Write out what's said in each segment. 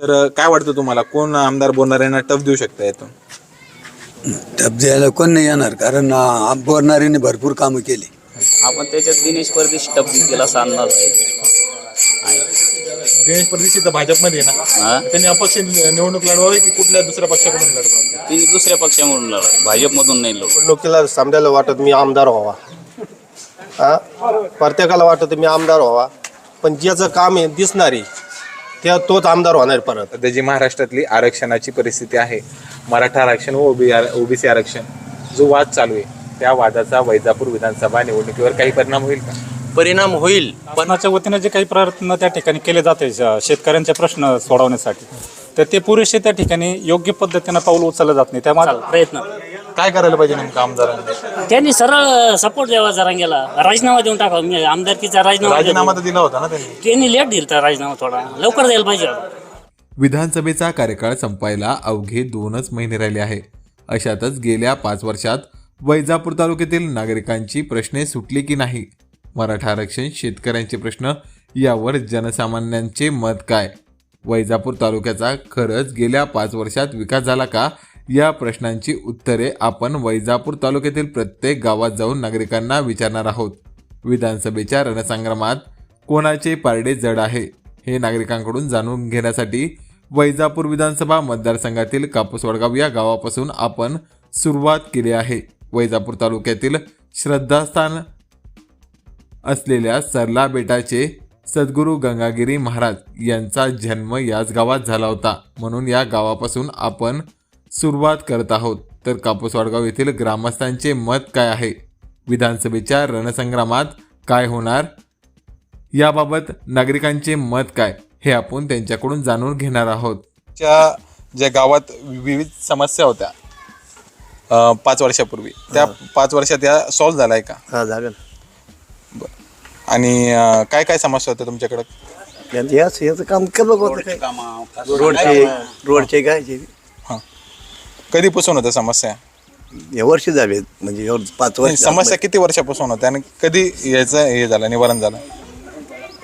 तर काय वाटतं तुम्हाला? कोण आमदार बोलणाऱ्यांना टफ देऊ शकता यातून? टप द्यायला कोण नाही येणार कारण आ, बोलणाऱ्याने भरपूर कामं केली. आपण त्याच्यात दिनेश परदेश टप्पी केला असा अंदाज आहे. दिनेश परदेशी तर भाजपमध्ये आहे ना. त्यांनी अपक्ष निवडणूक लढवावी की कुठल्या दुसऱ्या पक्षाकडून लढवावी? तिने दुसऱ्या पक्षामधून लढाई भाजपमधून नाही लढ. लोकांना समजायला वाटत मी आमदार व्हावा. हा? प्रत्येकाला वाटत मी आमदार व्हावा. पण ज्याचं काम आहे दिसणारी त्या तोच आमदार होणार परत. सध्या जी महाराष्ट्रातली आरक्षणाची परिस्थिती आहे मराठा आरक्षण व ओबी ओबीसी आरक्षण जो वाद चालू आहे त्या वादाचा वैजापूर विधानसभा निवडणुकीवर काही परिणाम होईल का? परिणाम होईल शासनाच्या वतीने जे काही प्रयत्न त्या ठिकाणी केले जाते श- शेतकऱ्यांचे प्रश्न सोडवण्यासाठी. तर ते पुरेसे त्या ठिकाणी योग्य पद्धतीनं पाऊल उचललं जात नाही. त्यामुळे प्रयत्न. काय करायला पाहिजे नेमकं आमदारांनी? त्यांनी सरळ सपोर्ट द्यावा जरांगेला. राजीनामा देऊन टाकावा. मी आमदारकीचा राजीनामा राजीनामा देतो. तर दिला होता ना त्यांनी. त्यांनी लेट दिलता राजीनामा थोडा. लवकर द्यायला पाहिजे. विधानसभेचा कार्यकाळ संपायला अवघे दोनच महिने राहिले आहे. अशातच गेल्या पाच वर्षात वैजापूर तालुक्यातील नागरिकांची प्रश्ने सुटली की नाही? मराठा आरक्षण शेतकऱ्यांचे प्रश्न यावर जनसामान्यांचे मत काय? वैजापूर तालुक्याचा खरंच गेल्या पाच वर्षात विकास झाला का? या प्रश्नांची उत्तरे आपण वैजापूर तालुक्यातील प्रत्येक गावात जाऊन नागरिकांना विचारणार आहोत. विधानसभेच्या रणसंग्रामात कोणाचे पारडे जड आहे हे नागरिकांकडून जाणून घेण्यासाठी वैजापूर विधानसभा मतदारसंघातील कापूस वडगाव या गावापासून आपण सुरुवात केली आहे. वैजापूर तालुक्यातील श्रद्धास्थान असलेल्या सरला बेटाचे सद्गुरू गंगागिरी महाराज यांचा जन्म याच गावात झाला होता. म्हणून या गावापासून आपण सुरुवात करत आहोत. तर कापूस वाडगाव येथील ग्रामस्थांचे मत काय आहे? विधानसभेच्या रणसंग्रामात काय होणार? याबाबत नागरिकांचे मत काय? हे आपण त्यांच्याकडून जाणून घेणार आहोत. च्या ज्या गावात विविध समस्या होत्या अ, पाच वर्षापूर्वी. त्या पाच वर्षात या सॉल्व्ह झालाय का? हा झालं. आणि अ, काय काय समस्या होत्या तुमच्याकडे? याच याचं काम केलं होतं रोडचे रोडचे काय हां. कधीपासून होत्या समस्या? हे वर्ष झाले म्हणजे एवढं पाच वर्ष समस्या किती वर्षापासून होत्या आणि कधी याचं हे झालं निवारण झालं?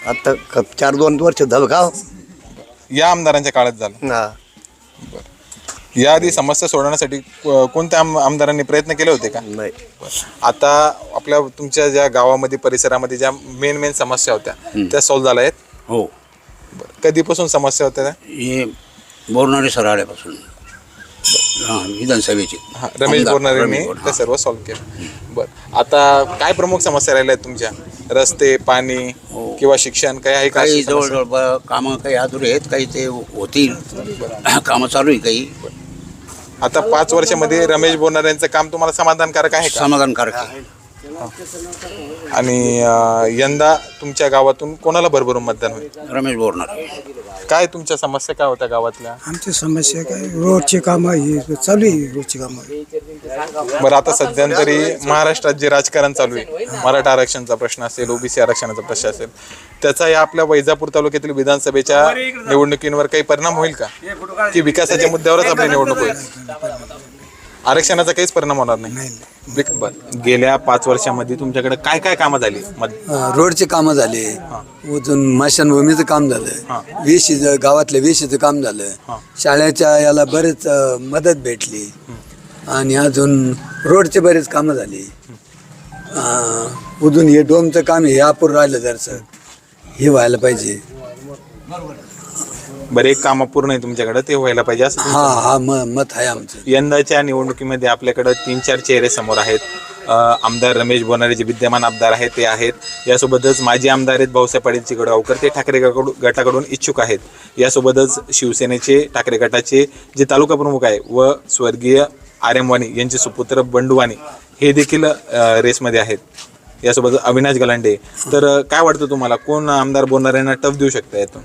आता क- चार दोन वर्ष झालं का? या आमदारांच्या काळात झालं. हा. याआधी समस्या सोडवण्यासाठी कोणत्या आम- आमदारांनी प्रयत्न केले होते का? नाही. आता आपल्या तुमच्या ज्या गावामध्ये परिसरामध्ये ज्या मेन मेन समस्या होत्या त्या सॉल्व्ह झाल्या आहेत? हो. बरं. कधीपासून समस्या होत्या त्या? हे बोरणारे सराड्यापासून हां विधानसभेचे. हा, रमेश आमदार, बोरणारेंनी रमेश बोर, ते सर्व सॉल्व्ह केलं. बरं. आता काय प्रमुख समस्या राहिल्या आहेत तुमच्या? रस्ते पाणी किंवा शिक्षण काय आहे का हो. काही अशी समस्या? जवळजवळ ब- कामं काही अधुरे आहेत काही ते होतील. कामं चालू आहे काही. आता पाच वर्षामध्ये रमेश बोरणारे यांचं काम तुम्हाला समाधानकारक आहे का? समाधानकारक आहे. आणि अं, यंदा तुमच्या गावातून कोणाला भरभरून मतदान होईल? रमेश बोरणारे काय तुमच्या समस्या काय होत्या गावातल्या? आमची समस्या काय? रोडची कामं ही चालू आहे रोडची कामं. बरं आता सध्यांतरी महाराष्ट्रात जे राजकारण चालू आहे मराठा आरक्षणचा प्रश्न असेल ओबीसी आरक्षणाचा प्रश्न असेल त्याचा या आपल्या वैजापूर तालुक्यातील विधानसभेच्या निवडणुकींवर काही परिणाम होईल का? की विकासाच्या मुद्द्यावरच आपली निवडणूक होईल? आरक्षणाचा काहीच परिणाम होणार नाही. बरं. गेल्या पाच वर्षामध्ये तुमच्याकडे काय काय कामं झाली? मध- अ, रोडचे कामं झाले अजून मशानभूमीचं काम झालं वेशीचं गावातल्या वेशीचं काम झालं. शाळेच्या याला बरेच अ, मदत भेटली. आणि अजून रोडचे बरेच कामं झाली. अ, अजून हे डोमचं काम हे अपूर राहिलं जरसं. हे व्हायला पाहिजे. बरं एक काम पूर्ण आहे तुमच्याकडे ते व्हायला पाहिजे असं हा हा म मत आहे आमचं. यंदाच्या निवडणुकीमध्ये आपल्याकडे तीन चार चेहरे समोर आहेत. अ, आमदार रमेश बोनारे जे विद्यमान आमदार आहेत ते आहेत. यासोबतच माजी आमदार आहेत भाऊसाहेब पाटील चिकडगावकर ते ठाकरे गटाकडून गटाकडून इच्छुक आहेत. यासोबतच शिवसेनेचे ठाकरे गटाचे जे तालुका प्रमुख आहे व स्वर्गीय आर एम वाणी यांचे सुपुत्र बंडू वाणी हे देखील अ, रेसमध्ये आहेत. यासोबत अविनाश गलांडे. तर अ, काय वाटतं तुम्हाला? कोण आमदार बोलणाऱ्यांना टफ देऊ शकतं यातून?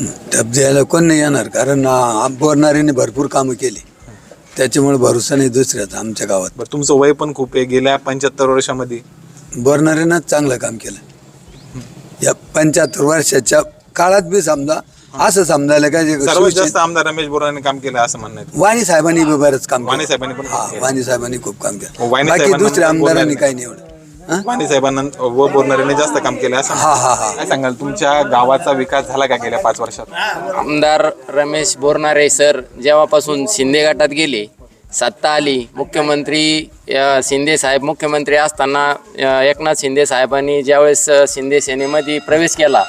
द्यायला कोण नाही येणार कारण अ, बोलणाऱ्याने भरपूर कामं केली. त्याच्यामुळे भरोसा नाही दुसऱ्याचा आमच्या गावात. बरं तुमचं वय पण खूप आहे गेल्या पंच्याहत्तर वर्षामध्ये. बोलणाऱ्यानं चांगलं काम केलं. या पंच्याहत्तर वर्षाच्या काळात बी समजा असं समजायला काय सर्वात जास्त आमदार रमेश बोराने काम केलं असं म्हणणं आहे. वाणी साहेबांनी बी बरंच काम वाणी. साहेबांनी पण हा केलं. वाणी साहेबांनी खूप काम केलं. वाणी बाकी साहेबांना दुसऱ्या आमदारांनी. काही नाही एवढं. माने साहेबांना व बोरणाऱ्यांनी जास्त काम केलं असं हा हा हा. काय सांगाल? तुमच्या गावाचा विकास झाला का गेल्या पाच वर्षात? आमदार रमेश बोरनारे सर जेव्हापासून शिंदे गटात गेले सत्ता आली मुख्यमंत्री अ, शिंदे साहेब मुख्यमंत्री असताना अ, एकनाथ शिंदे साहेबांनी ज्यावेळेस अ, शिंदे सेनेमध्ये प्रवेश केला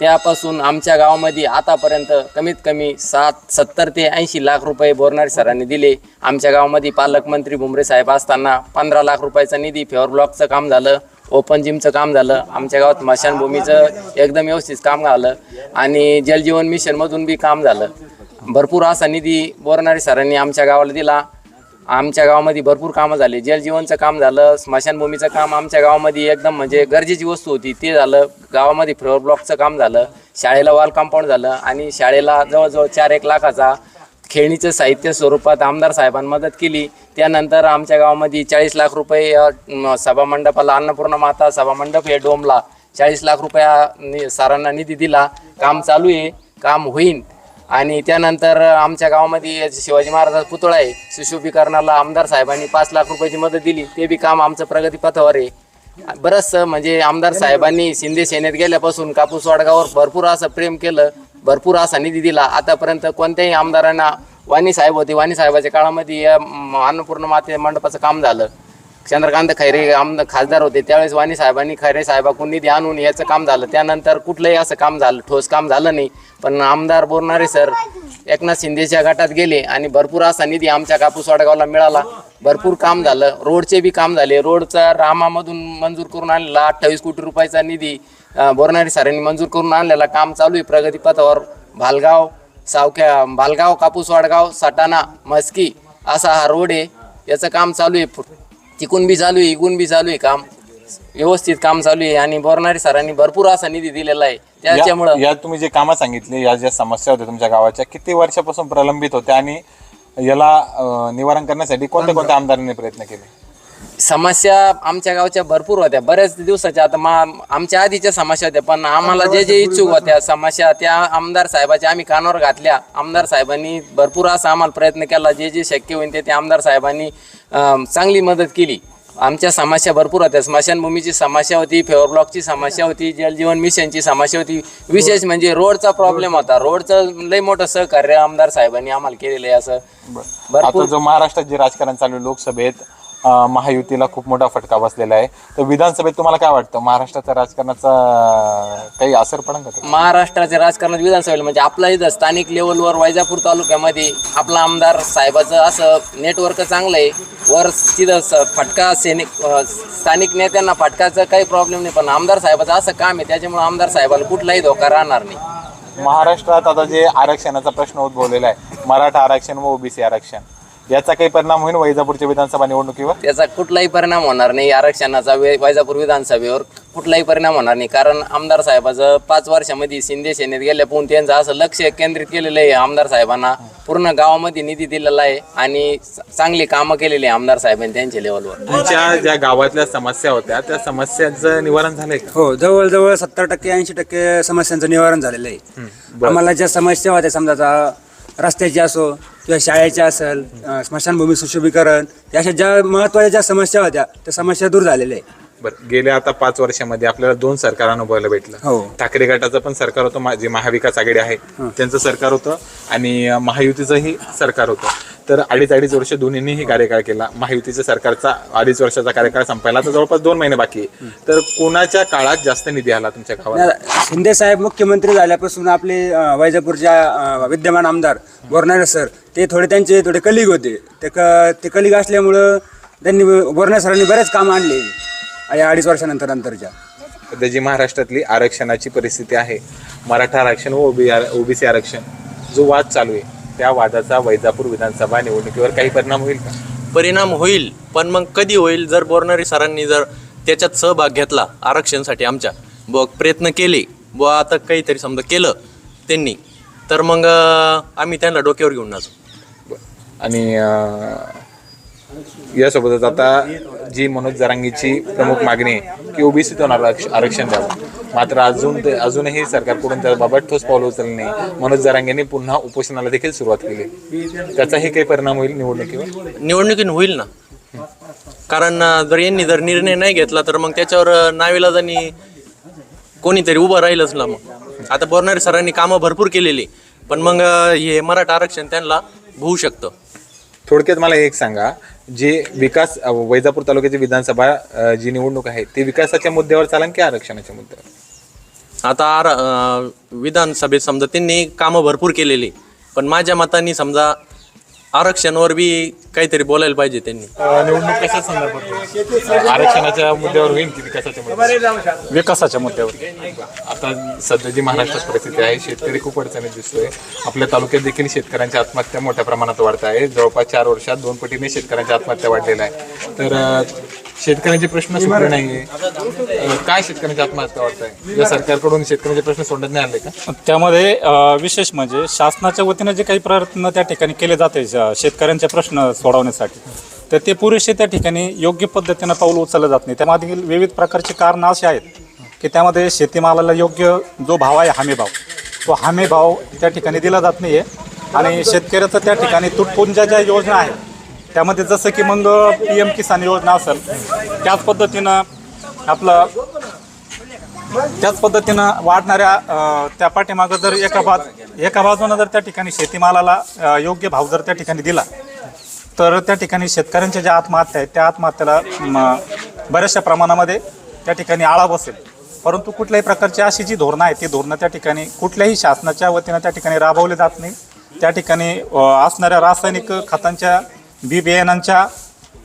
त्यापासून आमच्या गावामध्ये आतापर्यंत कमीत कमी सात सत्तर ते ऐंशी लाख रुपये बोरनारे सरांनी दिले. आमच्या गावामध्ये पालकमंत्री भुमरे साहेब असताना पंधरा लाख रुपयाचा निधी फेवर ब्लॉकचं काम झालं ओपन जिमचं काम झालं आमच्या गावात स्मशानभूमीचं एकदम व्यवस्थित काम झालं आणि जलजीवन मिशनमधून बी काम झालं. भरपूर असा निधी बोरणारे सरांनी आमच्या गावाला दिला. आमच्या गावामध्ये भरपूर कामं झाले. जलजीवनचं काम झालं स्मशानभूमीचं काम आमच्या गावामध्ये एकदम म्हणजे गरजेची वस्तू होती ते झालं. गावामध्ये फ्लोअर ब्लॉकचं काम झालं शाळेला वॉल कंपाऊंड झालं आणि शाळेला जवळजवळ चार एक लाखाचा खेळणीचं साहित्य स्वरूपात आमदार साहेबांनी मदत केली. त्यानंतर आमच्या गावामध्ये चाळीस लाख रुपये सभामंडपाला अन्नपूर्णा माता सभामंडप हे डोमला चाळीस लाख रुपया नि- सरांना निधी दिला. काम चालू आहे. काम होईन. आणि त्यानंतर आमच्या गावामध्ये शिवाजी महाराजाचा पुतळा आहे. सुशोभीकरणाला आमदार साहेबांनी पाच लाख रुपयाची मदत दिली. ते बी काम आमचं प्रगतीपथावर आहे. बरंचसं म्हणजे आमदार साहेबांनी शिंदे सेनेत गेल्यापासून कापूस वाडगावर भरपूर असं प्रेम केलं भरपूर असा निधी दिला. आतापर्यंत कोणत्याही आमदारांना वाणी साहेब होते. वाणी साहेबाच्या काळामध्ये या अन्नपूर्ण माते मंडपाचं काम झालं. चंद्रकांत खैरे आमदार खासदार होते त्यावेळेस वाणी साहेबांनी खैरे साहेबाकडून निधी आणून याचं काम झालं. त्यानंतर कुठलंही असं काम झालं ठोस काम झालं नाही. पण आमदार बोरणारे सर एकनाथ शिंदेच्या गटात गेले आणि भरपूर असा निधी आमच्या कापूस वाडगावला मिळाला. भरपूर काम झालं. रोडचे बी काम झाले. रोडचा रामामधून मंजूर करून आणलेला अठ्ठावीस कोटी रुपयाचा निधी बोरणारे सरांनी मंजूर करून आणलेला. काम चालू आहे प्रगतीपथावर भालगाव सावख्या भालगाव कापूस वाडगाव सटाणा मस्की असा हा रोड आहे. याचं काम चालू आहे. तिकून बी चालू आहे इकून बी चालू आहे काम. व्यवस्थित काम चालू आहे आणि बोरणारे सरांनी भरपूर असा निधी दिलेला आहे. त्याच्यामुळं या तुम्ही जे कामं सांगितली या ज्या समस्या होत्या तुमच्या गावाच्या किती वर्षापासून प्रलंबित होत्या आणि याला अं, निवारण करण्यासाठी कोणत्या कोणत्या आमदारांनी प्रयत्न केले? समस्या आमच्या गावच्या भरपूर होत्या. बऱ्याच दिवसाच्या आता मा आमच्या आधीच्या समस्या होत्या पण आम्हाला जे जे इच्छुक होत्या समस्या त्या आमदार साहेबाच्या आम्ही कानावर घातल्या. आमदार साहेबांनी भरपूर असा आम्हाला प्रयत्न केला जे जे शक्य होईल ते ते आमदार साहेबांनी चांगली मदत केली. आमच्या समस्या भरपूर होत्या. स्मशानभूमीची समस्या होती फेवर ब्लॉकची समस्या होती जलजीवन मिशनची समस्या होती. विशेष म्हणजे रोडचा प्रॉब्लेम होता. रोडचं लय मोठं सहकार्य आमदार साहेबांनी आम्हाला केलेलं आहे असं. भरपूर आता जो महाराष्ट्रात जे राजकारण चालू लोकसभेत महायुतीला खूप मोठा फटका बसलेला आहे. तर विधानसभेत तुम्हाला काय वाटतं? महाराष्ट्राच्या राजकारणाचा काही असर पडेल का? महाराष्ट्राच्या राजकारणात विधानसभेला म्हणजे आपला इथं स्थानिक लेवलवर वैजापूर तालुक्यामध्ये आपला आमदार साहेबाचं असं नेटवर्क चांगलं आहे. वर तिथं फटका सैनिक स्थानिक नेत्यांना फटकाचं काही प्रॉब्लेम नाही पण आमदार साहेबाचं असं काम आहे त्याच्यामुळे आमदार साहेबाला कुठलाही धोका राहणार नाही. महाराष्ट्रात आता जे आरक्षणाचा प्रश्न उद्भवलेला आहे मराठा आरक्षण व ओबीसी आरक्षण. याचा काही परिणाम होईल वैजापूरच्या विधानसभा निवडणुकीवर? त्याचा कुठलाही परिणाम होणार नाही. आरक्षणाचा वे- वैजापूर विधानसभेवर कुठलाही परिणाम होणार नाही. कारण आमदार साहेबाचं पाच वर्षामध्ये शिंदे सेनेत गेल्यापासून त्यांचं असं लक्ष केंद्रित केलेलं आहे आमदार साहेबांना. पूर्ण गावामध्ये निधी दिलेला आहे आणि च- चांगली कामं केलेली आहे आमदार साहेबांनी त्यांच्या लेवलवर. तुमच्या ज्या गावातल्या समस्या होत्या त्या समस्यांचं निवारण झालंय का? हो जवळजवळ सत्तर टक्के ऐंशी टक्के समस्यांचं निवारण झालेलं आहे. आम्हाला ज्या समस्या होत्या समजा आता रस्त्याची असो किंवा शाळेच्या असेल स्मशानभूमी सुशोभीकरण या अशा ज्या महत्त्वाच्या ज्या समस्या होत्या त्या समस्या दूर झालेल्या आहे बरं गेल्या आता पाच वर्षामध्ये आपल्याला दोन सरकार अनुभवायला भेटलं. हो. ठाकरे गटाचं पण सरकार होतं जे महाविकास आघाडी आहे त्यांचं सरकार होतं आणि महायुतीचंही सरकार होतं. तर अडीच अडीच वर्ष दोन्हींनीही कार्यकाळ केला. महायुतीच्या सरकारचा अडीच वर्षाचा कार्यकाळ संपायला तर जवळपास दोन महिने बाकी आहे. तर कोणाच्या काळात जास्त निधी आला तुमच्या गावात शिंदे साहेब मुख्यमंत्री झाल्यापासून आपले वैजापूरच्या विद्यमान आमदार बोरणारे सर ते थोडे त्यांचे थोडे कलिग होते. ते क ते कलिग असल्यामुळं त्यांनी बोरणारे सरांनी बरेच कामं आणले. या अडीच वर्षानंतर नंतरच्या सध्या जी महाराष्ट्रातली आरक्षणाची परिस्थिती आहे मराठा आरक्षण व ओबी ओबीसी आरक्षण जो वाद चालू आहे त्या वादाचा वैजापूर विधानसभा निवडणुकीवर काही परिणाम होईल का? परिणाम होईल पण मग कधी होईल? जर बोरणारी सरांनी जर त्याच्यात सहभाग घेतला आरक्षणासाठी आमच्या ब प्रयत्न केले व आता काहीतरी समजा केलं त्यांनी तर मग आम्ही त्यांना डोक्यावर घेऊन नाचू. आणि यासोबतच आता जी मनोज जरांगीची प्रमुख मागणी आहे की ओबीसीतून आरक्ष आरक्षण द्यावं. मात्र अजून ते अजूनही सरकारकडून त्याबाबत ठोस पावलं उचलले नाही. मनोज जरांगेंनी पुन्हा उपोषणाला देखील सुरुवात केली. त्याचाही काही परिणाम होईल निवडणुकीवर? निवडणुकीत होईल ना. कारण जर यांनी जर निर्णय नाही घेतला तर मग त्याच्यावर अं, कोणीतरी उभं राहीलच ना मग. आता बोरणारे सरांनी कामं भरपूर केलेली पण मग हे मराठा आरक्षण त्यांना होऊ शकतं. थोडक्यात मला एक सांगा. जे विकास वैजापूर तालुक्याची विधानसभा जी निवडणूक आहे ती विकासाच्या मुद्द्यावर चालन की आरक्षणाच्या मुद्द्यावर? आता आर विधानसभेत समजा त्यांनी कामं भरपूर केलेली पण माझ्या मताने समजा आरक्षणावर बी काहीतरी बोलायला पाहिजे त्यांनी. निवडणूक कशा संदर्भात आरक्षणाच्या मुद्द्यावर होईल की विकासाच्या मुद्द्यावर? विकासाच्या मुद्द्यावर. आता सध्या जी महाराष्ट्रात परिस्थिती आहे शेतकरी खूप अडचणीत दिसतोय. आपल्या तालुक्यात देखील शेतकऱ्यांच्या आत्महत्या मोठ्या प्रमाणात वाढत आहे. जवळपास चार वर्षात दोन पटीने शेतकऱ्यांच्या आत्महत्या वाढलेल्या आहे. तर शेतकऱ्यांचे प्रश्न सुटले नाहीये. अ, काय शेतकऱ्यांच्या आत्महत्या वाढत आहे या सरकारकडून शेतकऱ्यांचे प्रश्न सोडण्यात नाही आले का? त्यामध्ये अ, विशेष म्हणजे शासनाच्या वतीनं जे काही प्रयत्न त्या ठिकाणी केले जाते श- शेतकऱ्यांचे प्रश्न सोडवण्यासाठी तर ते पुरेसे त्या ठिकाणी योग्य पद्धतीनं पाऊल उचललं जात नाही. त्यामागील विविध प्रकारची कारणं अशी आहेत की त्यामध्ये शेतीमालाला योग्य जो भाव आहे हमी भाव तो हमी भाव त्या ठिकाणी दिला जात नाही आहे आणि शेतकऱ्याचं त्या ठिकाणी तुटपुंजा ज्या योजना आहेत त्यामध्ये जसं की मग पी एम किसान योजना असेल त्याच पद्धतीनं आपलं त्याच पद्धतीनं वाढणाऱ्या त्या पाठीमागं जर एका बाज एका बाजूनं जर त्या ठिकाणी शेतीमालाला योग्य भाव जर त्या ठिकाणी दिला तर त्या ठिकाणी शेतकऱ्यांच्या ज्या आत्महत्या आहेत त्या आत्महत्याला बऱ्याचशा प्रमाणामध्ये त्या ठिकाणी आळा बसेल. परंतु कुठल्याही प्रकारची अशी जी धोरणं आहेत ती धोरणं त्या ठिकाणी कुठल्याही शासनाच्या वतीनं त्या ठिकाणी राबवले जात नाही. त्या ठिकाणी असणाऱ्या रासायनिक खतांच्या बी बियाणांच्या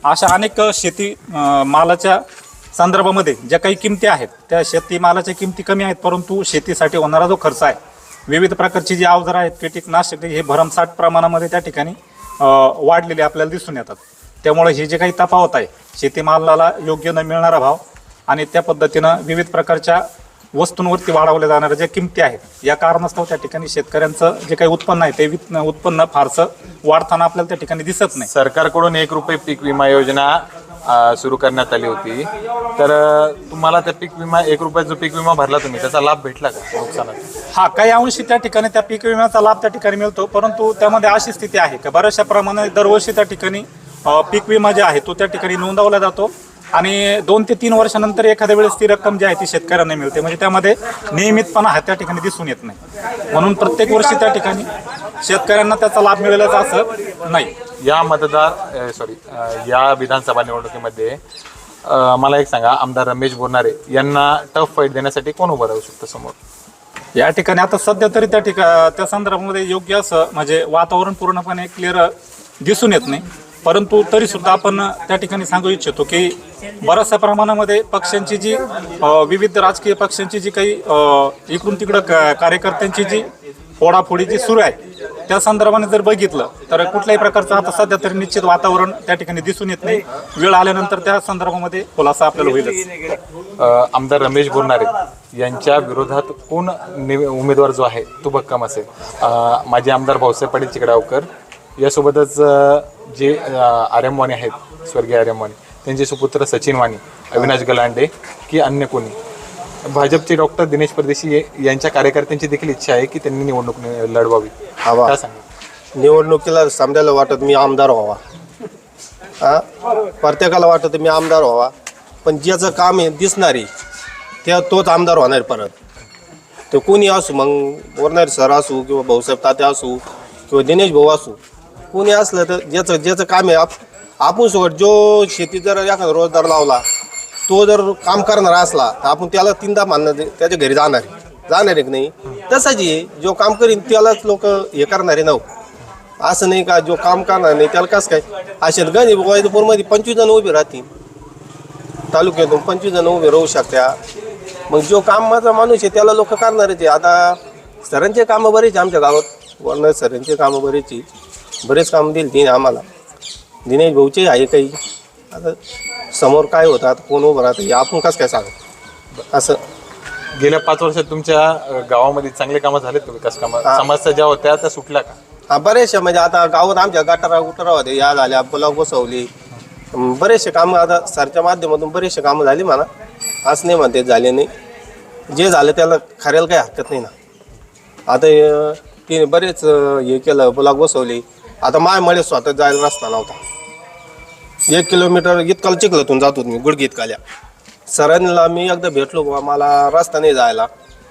अशा अनेक शेती मालाच्या संदर्भामध्ये ज्या काही किमती आहेत त्या शेतीमालाच्या किमती कमी आहेत परंतु शेतीसाठी होणारा जो खर्च आहे विविध प्रकारची जी अवजारं आहेत कीटकनाशक हे भरमसाठ प्रमाणामध्ये त्या ठिकाणी वाढलेले आपल्याला दिसून येतात. त्यामुळे हे जे काही तफावत आहे शेतीमालाला योग्य न मिळणारा भाव आणि त्या पद्धतीनं विविध प्रकारच्या वस्तूंवरती वाढवल्या जाणाऱ्या ज्या किमती आहेत या कारणास्तव त्या ठिकाणी शेतकऱ्यांचं जे काही उत्पन्न आहे ते उत्पन्न फारसं वाढताना आपल्याला त्या ठिकाणी दिसत नाही. सरकारकडून एक रुपये पीक विमा योजना सुरू करण्यात आली होती. तर तुम्हाला त्या पीक विमा एक रुपयाचा जो पीक विमा भरला तुम्ही त्याचा लाभ भेटला का नुकसानाचा? हा काही अंशी त्या ठिकाणी त्या पीक विम्याचा लाभ त्या ठिकाणी मिळतो परंतु त्यामध्ये अशी स्थिती आहे की बऱ्याचशा प्रमाणात दरवर्षी त्या ठिकाणी पीक विमा जे आहे तो त्या ठिकाणी नोंदवला जातो. आणि दोन ते तीन वर्षानंतर एखाद्या वेळेस ती रक्कम जी आहे ती शेतकऱ्यांना मिळते. म्हणजे त्यामध्ये नियमितपणा हा त्या ठिकाणी दिसून येत नाही. म्हणून प्रत्येक वर्षी त्या ठिकाणी शेतकऱ्यांना त्याचा लाभ मिळेलच असं नाही. या मतदार सॉरी या विधानसभा निवडणुकीमध्ये मला एक सांगा आमदार रमेश बोरनारे यांना टफ फाईट देण्यासाठी कोण उभं राहू शकतं समोर? या ठिकाणी आता सध्या तरी त्या ठिका त्या संदर्भामध्ये योग्य असं म्हणजे वातावरण पूर्णपणे क्लिअर दिसून येत नाही. परंतु तरी सुद्धा आपण त्या ठिकाणी सांगू इच्छितो की बऱ्याचशा प्रमाणामध्ये पक्षांची जी विविध राजकीय पक्षांची जी काही इकडून तिकडं कार्यकर्त्यांची जी फोडाफोडी जी सुरू आहे त्या संदर्भाने जर बघितलं तर कुठल्याही प्रकारचं आता सध्या तरी निश्चित वातावरण त्या ठिकाणी दिसून येत नाही. वेळ आल्यानंतर त्या संदर्भामध्ये खुलासा आपल्याला होईलच. आमदार रमेश बोरनारे यांच्या विरोधात कोण निव- उमेदवार जो आहे तो भक्कम असेल. माझे माजी आमदार भाऊसाहेब पाटील चिकडावकर यासोबतच जे आर्यम वाणी आहेत स्वर्गीय आर्यम वाणी त्यांचे सुपुत्र सचिन वाणी अविनाश गलांडे की अन्य कोणी. भाजपचे डॉक्टर दिनेश परदेशी यांच्या कार्यकर्त्यांची देखील इच्छा आहे की त्यांनी निवडणूक लढवावी. हवा. निवडणुकीला समजायला वाटत मी आमदार व्हावा. हा? प्रत्येकाला वाटत मी आमदार व्हावा. पण ज्याचं काम आहे दिसणारी त्या तोच आमदार होणार परत. ते कोणी असू मग बोलणारे सर असू किंवा भाऊसाहेब तात्या असू किंवा दिनेश भाऊ असू कोणी असलं तर ज्याचं ज्याचं काम आहे आप आपण सोबत जो शेती जर एखादा रोजगार लावला तो जर काम करणारा असला तर आपण त्याला तीनदा मानणार नाही, त्याच्या घरी जाणार आहे. जाणार आहे की नाही? तसंच आहे जो काम करीन त्यालाच लोक हे करणारे नव हो. असं नाही का जो काम करणार नाही त्याला कसं काय? असे गणी वैदपूरमध्ये पंचवीस जण उभे राहतील. तालुक्यातून पंचवीस जण उभे राहू शकत्या. मग जो काम माझा माणूस आहे त्याला लोक करणारच आहे. आता सरांचे कामं बरेच आहे आमच्या गावात. वर्ण सरांचे कामं बरेच आहे बरेच काम दिले तिने आम्हाला. दिनेश भाऊचे आहे काही. आता समोर काय होतं आता कोण उभं राहतं हे आपण कसं काय सांग? असं. गेल्या पाच वर्षात तुमच्या अ, गावामध्ये चांगले कामं झालेत का विकास कामं? समस्या ज्या होत्या त्या सुटल्या का? हा बरेचशे म्हणजे आता गावात आमच्या गटारा गुटारा होते या झाल्या पुलाव बसवली. अं, बरेचसे कामं आता सरच्या माध्यमातून बरेचसे कामं झाली म्हणा. असं नाही म्हणते झाले नाही. जे झालं त्याला खऱ्याला काही हरकत नाही ना. आता अं, तिने बरेच अं, हे केलं पुलाव बसवली. आता माय मळे स्वतः जायला रस्ता नव्हता. एक किलोमीटर इतकाल चिखलातून जात मी गुडगीत इतकाल्या सरांना मी एकदा भेटलो बुवा मला रस्ता नाही जायला.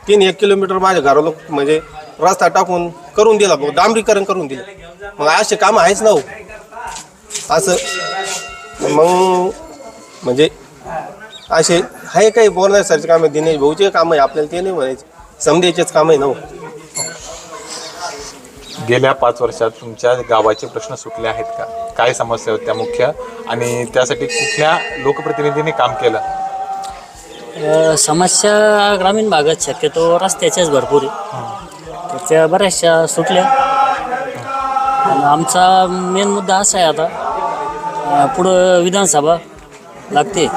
तीन एक किलोमीटर माझ्या घराला म्हणजे रस्ता टाकून करून दिला बुवा डांबरीकरण करून दिलं. मग असे काम आहेच ना हो. असं. मग म्हणजे असे आहे काही बोलण्यासारखे काम आहे दिनेश भाऊचे काम आहे आपल्याला ते नाही म्हणायचे. समजायचेच काम आहे ना हो. गेल्या पाच वर्षात तुमच्या गावाचे प्रश्न सुटले आहेत का? काय समस्या होत्या मुख्य? आणि त्यासाठी कुठल्या लोकप्रतिनिधींनी काम केलं? समस्या ग्रामीण भागात शक्यतो रस्त्याच्याच भरपूर आहे. त्याच्या बऱ्याचशा सुटल्या. आणि आमचा मेन मुद्दा असा आहे आता पुढं विधानसभा लागते.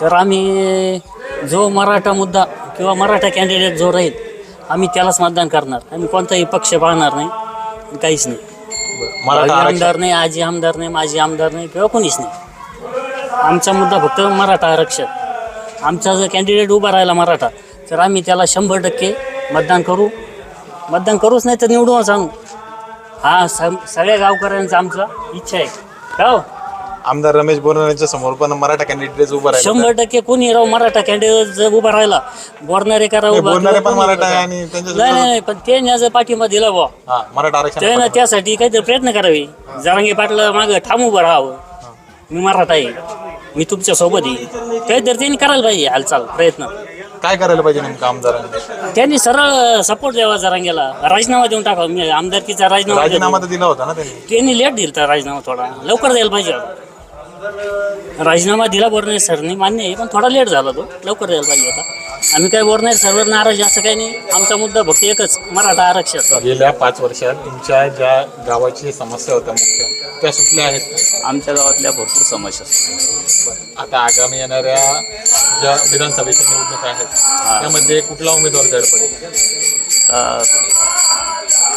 तर आम्ही जो मराठा मुद्दा किंवा मराठा कॅन्डिडेट जो राहील आम्ही त्यालाच मतदान करणार. आम्ही कोणताही पक्ष पाहणार नाही. काहीच नाही. मराठा भावी आरक्षण आमदार नाही आजी आमदार नाही माझी आमदार नाही किंवा कोणीच नाही. आमचा मुद्दा फक्त मराठा आरक्षण. आमचा जर कॅन्डिडेट उभा राहिला मराठा तर आम्ही त्याला शंभर टक्के मतदान करू. मतदान करूच नाही तर निवडूनच आणू हा सग सगळ्या गावकऱ्यांचा आमचा इच्छा आहे. का हो? आमदार रमेश बोरणारेंच्या समोर पण मराठा कॅन्डिडेट उभं राहिले शंभर टक्के कोणी राव मराठा कॅन्डिडेट जर उभा राहिला उभा बोलणारे किंवा पण मराठा आहे. आणि त्यांच्या नाही नाही नाही, पण ते जर पाठिंबा दिला बुवा. हा मराठा आरक्षण त्यानं त्यासाठी काहीतरी प्रयत्न करावे. जरांगे पाटला मागं ठाम उभं राहावं. मी मराठा आहे. मी तुमच्यासोबत आहे. काहीतरी त्यांनी करायला पाहिजे हालचाल प्रयत्न. काय करायला पाहिजे नेमकं आमदारांनी? त्यांनी सरळ सपोर्ट द्यावा जरांगेला. राजीनामा देऊन टाकावा. मी आमदारकीचा राजीनामा राजीनामा. तर दिला होता ना त्यांनी. त्यांनी लेट दिला राजीनामा थोडा. लवकर द्यायला पाहिजे. होता. राजीनामा दिला बोरणे सरनी मान्य आहे पण थोडा लेट झाला तो. लवकर द्यायला पाहिजे होता. आम्ही काय बोरणे सरवर नाराज असं काही नाही. आमचा मुद्दा फक्त एकच मराठा आरक्षण. गेल्या पाच वर्षात तुमच्या ज्या गावाची समस्या होत्या मुख्य त्या सुटल्या आहेत? का? आमच्या गावातल्या भरपूर समस्या आहेत. आता आगामी येणाऱ्या ज्या विधानसभेच्या निवडणुका आहेत त्यामध्ये कुठला उमेदवार जड पडेल?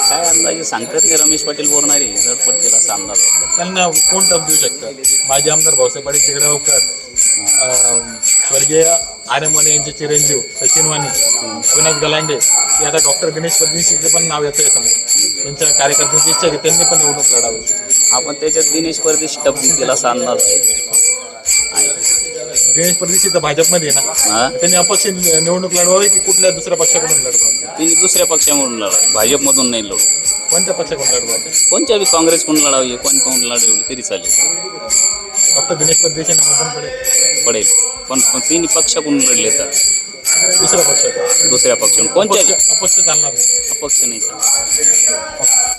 काय अंदाजे सांगतात की रमेश पाटील बोलणारे जर पडतील आहे. त्यांना कोण टप देऊ शकतं माझे आमदार भाऊसाहेब पाटील चिगडावकर अं, स्वर्गीय आर्य माने यांचे चिरंजीव सचिन वाणी अविनाश गलांडे हे आता डॉक्टर गणेश फडणवीस पण नाव येतं समोर त्यांच्या कार्यकर्त्यांची इच्छा आहे की त्यांनी पण निवडणूक लढावी आपण त्याच्यात दिनेश परदेश टप आहे आहे. गणेश परदेशी तर भाजपमध्ये आहे ना. हा? त्यांनी अपक्ष निवडणूक लढवावी की कुठल्या दुसऱ्या पक्षाकडून लढवावी? तिने दुसऱ्या पक्षामधून लढावी. भाजपमधून नाही लढू. कोणत्या पक्षाकडून लढवावी? कोणत्या बी काँग्रेसकडून लढावी कोण कोण लढवली तरी चालेल. डॉक्टर गणेश परदेशी पडेल. पडेल. पण पण तिन्ही पक्षाकडून लढले तर. दुसऱ्या पक्षाकडून. दुसऱ्या पक्षाकडून. कोणत्या? अपक्ष चालणार नाही. अपक्ष नाही चालणार.